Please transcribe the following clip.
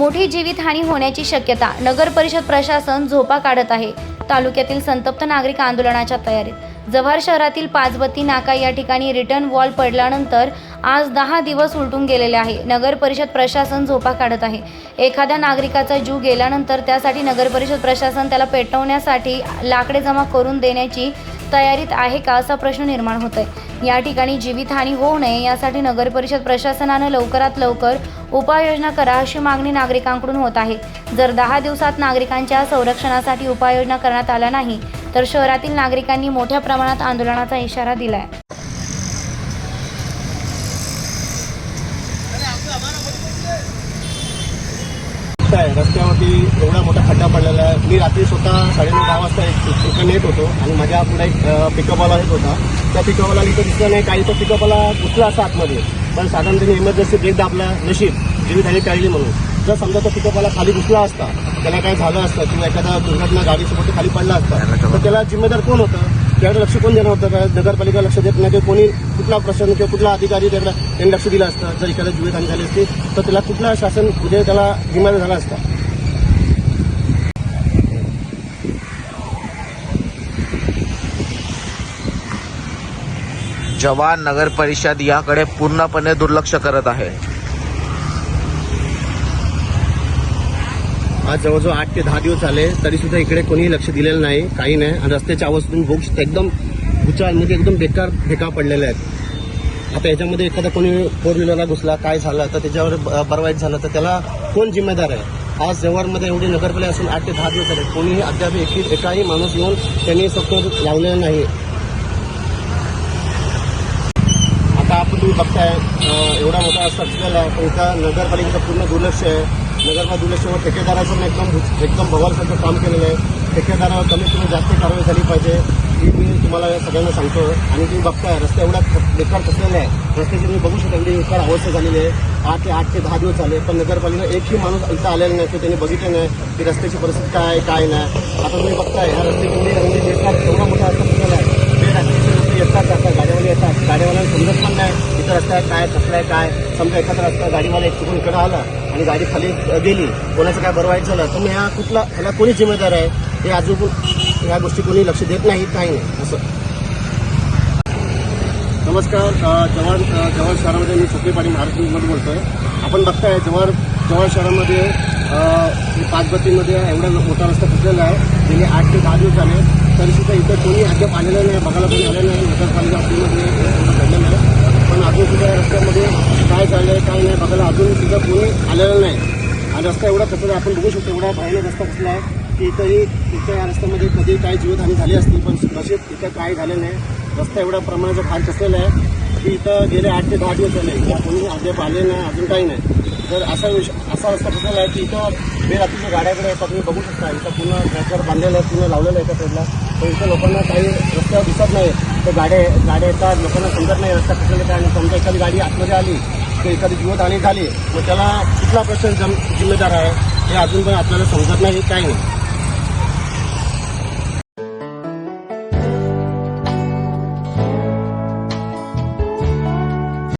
मोठी जीवितहानी होण्याची शक्यता नगर परिषद प्रशासन झोपा काढत आहे. तालुक्यातील संतप्त नागरिक आंदोलनाच्या तयारीत. जव्हार शहरातील पाचबत्ती नाका या ठिकाणी रिटर्न वॉल पडल्यानंतर आज दहा दिवस उलटून गेलेले आहे. नगर परिषद प्रशासन झोपा काढत आहे. एखाद्या नागरिकाचा जीव गेल्यानंतर त्यासाठी नगर परिषद प्रशासन त्याला पेटवण्यासाठी लाकडे जमा करून देण्याची तयारीत आहे का असा प्रश्न निर्माण होत आहे या ठिकाणी जीवितहानी होऊ नये यासाठी नगर परिषद प्रशासनानं लवकरात लवकर उपाययोजना करा अशी मागणी नागरिकांकडून होत आहे. जर दहा दिवसात नागरिकांच्या संरक्षणासाठी उपाययोजना करण्यात आल्या नाही तर शहरातील नागरिकांनी मोठ्या प्रमाणात आंदोलनाचा इशारा दिला आहे रस्त्यावरती एवढा मोठा खड्डा पडलेला आहे. मी रात्री स्वतः साडेनऊ दहा वाजता एक इकडे येत होतो आणि माझ्या पुढे एक पिकअपवाला येत होता. त्या पिकअपवाला इथं दिसलं नाही. काही तो पिकअपवाला घुसला असा आतमध्ये. पण साधारण त्यांनी इमर्जन्सी ब्रेक दाबला नशीब जीवितहानी टाळली म्हणून. जर समजा तो पिकअपवाला खाली घुसला असता त्याला काय झालं असतं किंवा एखादा दुर्घटना गाडीसोबत खाली पडला असता तर त्याला जिम्मेदार कोण होतं? त्याकडे लक्ष कोण देणार होतं? का नगरपालिका लक्ष देत नाही? किंवा कोणी कुठला प्रशासन किंवा कुठला अधिकारी त्याकडे त्यांनी लक्ष दिलं असतं? जर एखाद्या जीवितहानी झाली असती तर त्याला कुठला शासन उद्या त्याला जिम्मेदार झाला असता? जवान नगर परिषद याकडे पूर्णपणे दुर्लक्ष करत आहे. आज जवळजवळ आठ ते दहा दिवस झाले तरी सुद्धा इकडे कोणीही लक्ष दिलेलं नाही काही नाही. आणि रस्त्याच्या अवस्थेतून बुक्स एकदम उचाल म्हणजे एकदम बेकार फेका पडलेले आहेत. आता याच्यामध्ये एखादा कोणी फोर व्हीलरला घुसला काय झालं तर त्याच्यावर ब- बरवाईट झालं तर त्याला कोण जिम्मेदार आहे? आज जव्हारमध्ये एवढी नगरपालिका असून आठ ते दहा दिवस झाले कोणीही अद्याप एकी एकाही माणूस येऊन त्यांनी सक्त लावलेलं नाही. आता आपण तुम्ही बघताय एवढा मोठा सक्सेल आहे पण इथं नगरपालिकेचं पूर्ण दुर्लक्ष आहे. नगरमा दुर्लक्ष ठेकेदाराचं एकदम एकदम भवालसारखं काम केलेलं आहे. ठेकेदारावर कमीत कमी जास्त कारवाई झाली पाहिजे. ही मी तुम्हाला सगळ्यांना सांगतो. आणि तुम्ही बघताय रस्ते एवढा बेकार खचलेला आहे रस्त्याची तुम्ही बघू शकता एवढी बेकार अवस्था झालेली आहे. आठ ते आठ ते दहा दिवस झाले पण नगरपालिका एकही माणूस इथं आलेला नाही की त्यांनी बघितलं नाही की रस्त्याची परिस्थिती काय आहे, काय नाही. आता तुम्ही बघताय ह्या रस्त्याची एवढे म्हणजे बेकार एवढा मोठा रस्ता फसलेला आहे. ते रस्त्याचे लोक येतात जातात गाड्या पण रस्ता आहे काय कसला आहे काय? समजा एखादा रस्ता गाडीवाला एक चुकून इकडं आला आणि गाडी खाली गेली कोणाचं काय बरवायचं झालं तर मग ह्या कुठला ह्याला कोणी जिम्मेदार आहे? हे अजून ह्या गोष्टी कोणी लक्ष देत नाही काही नाही असं. नमस्कार अ, जव्हार जव्हार शहरामध्ये मी सुप्री पाटील बोलतो आहे आपण बघताय जव्हार जव्हार शहरामध्ये पाचबत्तीमध्ये एवढा मोठा रस्ता फुटलेला आहे. गेले आठ ते दहा दिवस झाले. तरी सुद्धा इथं कोणी अद्याप आलेलं नाही बघायला कोणी आलेलं नाही. नगरपालिका ऑफिसमध्ये एवढं घडलेलं आहे पण अजून सुद्धा रस्त्यामध्ये काय चाललंय काय नाही बघायला अजून सुद्धा कोणी आलेलं नाही. आणि रस्ता एवढा कसला आपण बघू शकतो एवढा भयानक रस्ता कसला आहे की इथंही इथं या रस्त्यामध्ये कधी काही जीवितहानी झाली असती पण नशीब इथं काय झालं नाही. रस्ता एवढ्या प्रमाणाचा खाल कसलेला आहे की इथं गेले आठ ते दहा दिवस झाले या कोणी अद्याप आले नाही अजून काही नाही. तर असा विषय असा रस्ता कसलेला आहे की इथं बेरात्रीच्या गाड्याकडे येतात तुम्ही बघू शकता इथं पूर्ण ट्रॅक्टर बांधलेलं आहे पूर्ण लावलेलं आहे एका साईडला. तर इथं लोकांना काही रस्त्यावर दिसत नाही. तर गाड्या गाड्या येतात लोकांना समजत नाही रस्ता कसलेला काय आणि समजा एखादी गाडी आतमध्ये आली तर एखादी जीवतहानी झाली मग त्याला कुठला प्रश्न जम जिम्मेदार आहे हे अजून पण आपल्याला समजत नाही काही नाही.